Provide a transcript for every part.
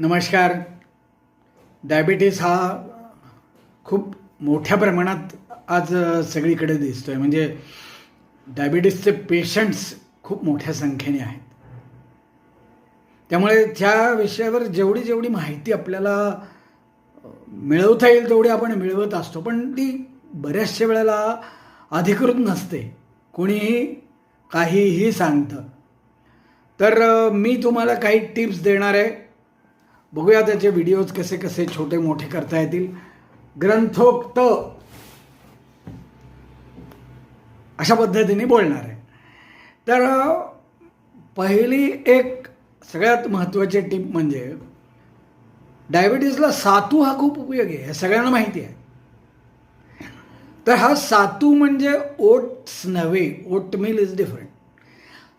नमस्कार. डायबिटीस हा खूप मोठ्या प्रमाणात आज सगळीकडे सगळीकडे दिसतोय. म्हणजे डायबिटीसचे पेशंट्स खूप मोठ्या संख्येने आहेत. त्यामुळे त्या विषयावर जेवढी जेवढी माहिती आपल्याला मिळवता येईल तेवढी आपण मिळवत असतो. पण ती बऱ्याचशा वेळेला अधिकृत नसते. कोणीही काहीही सांगतं. तर मी तुम्हाला काही टिप्स देणार आहे. बघूया त्याचे व्हिडिओज कसे कसे छोटे मोठे करता येतील. ग्रंथोक्त. अशा पद्धतीने बोलणार आहे. तर पहिली एक सगळ्यात महत्त्वाची टीप म्हणजे डायबिटीसला सातू हा खूप उपयोगी आहे हे सगळ्यांना माहिती आहे. तर हा सातू म्हणजे ओट्स नव्हे ओट मिल इज डिफरंट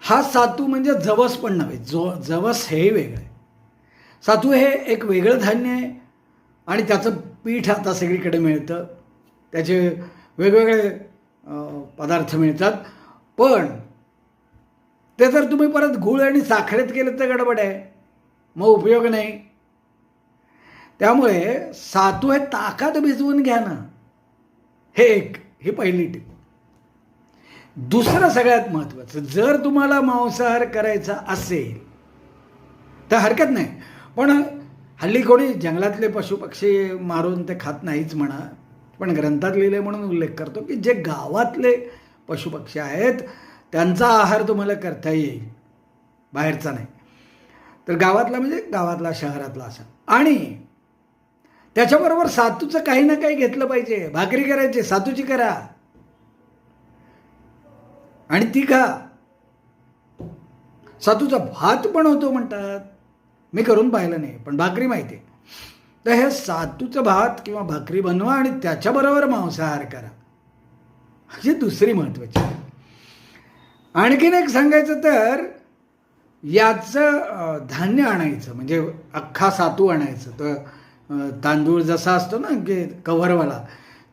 हा सातू म्हणजे जवस पण नव्हे जो जवस हे वेगळं सातू हे एक वेगळं धान्य आहे आणि त्याचं पीठ आता सगळीकडे मिळतं. त्याचे वेगवेगळे पदार्थ मिळतात. पण ते जर तुम्ही परत गुळ आणि साखरेत केलं तर गडबड आहे. मग उपयोग नाही. त्यामुळे सातू हे ताकात भिजवून घ्या ना. हे एक ही पहिली टीप. दुसरं सगळ्यात महत्त्वाचं जर तुम्हाला मांसाहार करायचा असेल तर हरकत नाही. पण हल्ली कोणी जंगलातले पशुपक्षी मारून ते खात नाहीच म्हणा. पण ग्रंथात लिहिले म्हणून उल्लेख करतो की जे गावातले पशुपक्षी आहेत त्यांचा आहार तुम्हाला करता येईल. बाहेरचा नाही. तर गावातला म्हणजे गावातला शहरातला असा. आणि त्याच्याबरोबर सातूचं काही ना काही घेतलं पाहिजे. भाकरी करायची सातूची करा. आणि ती खा. सातूचा भात पण होतो म्हणतात. मी करून पाहिलं नाही पण भाकरी माहिती आहे. तर हे सातूचं भात किंवा भाकरी बनवा आणि त्याच्याबरोबर मांसाहार करा. ही दुसरी महत्त्वाची आहे. आणखीन एक सांगायचं तर याचं धान्य आणायचं म्हणजे अख्खा सातू आणायचं. तर तांदूळ जसा असतो ना की कव्हरवाला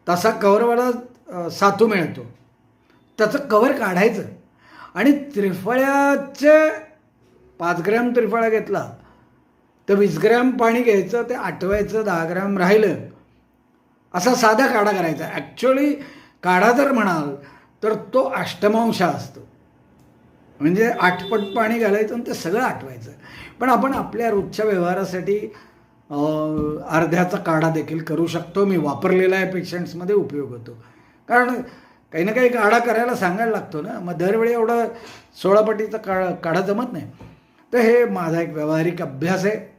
तसा कव्हरवाला सातू मिळतो. त्याचं कव्हर काढायचं. आणि त्रिफळ्याचे पाच ग्रॅम त्रिफळा घेतला तर वीस ग्रॅम पाणी घ्यायचं ते आठवायचं दहा ग्रॅम राहिलं. असा साधा काढा करायचा. ॲक्च्युअली काढा जर म्हणाल तर तो अष्टमांश असतो. म्हणजे आठपट पाणी घालायचं आणि ते सगळं आठवायचं पण आपण आपल्या रोजच्या व्यवहारासाठी अर्ध्याचा काढा देखील करू शकतो. मी वापरलेला आहे पेशंट्समध्ये उपयोग होतो. कारण काही ना काही काढा करायला सांगायला लागतो ना. मग दरवेळी एवढं सोळापटीचा काढा काढा जमत नाही. तर हे माझा एक व्यावहारिक अभ्यास आहे.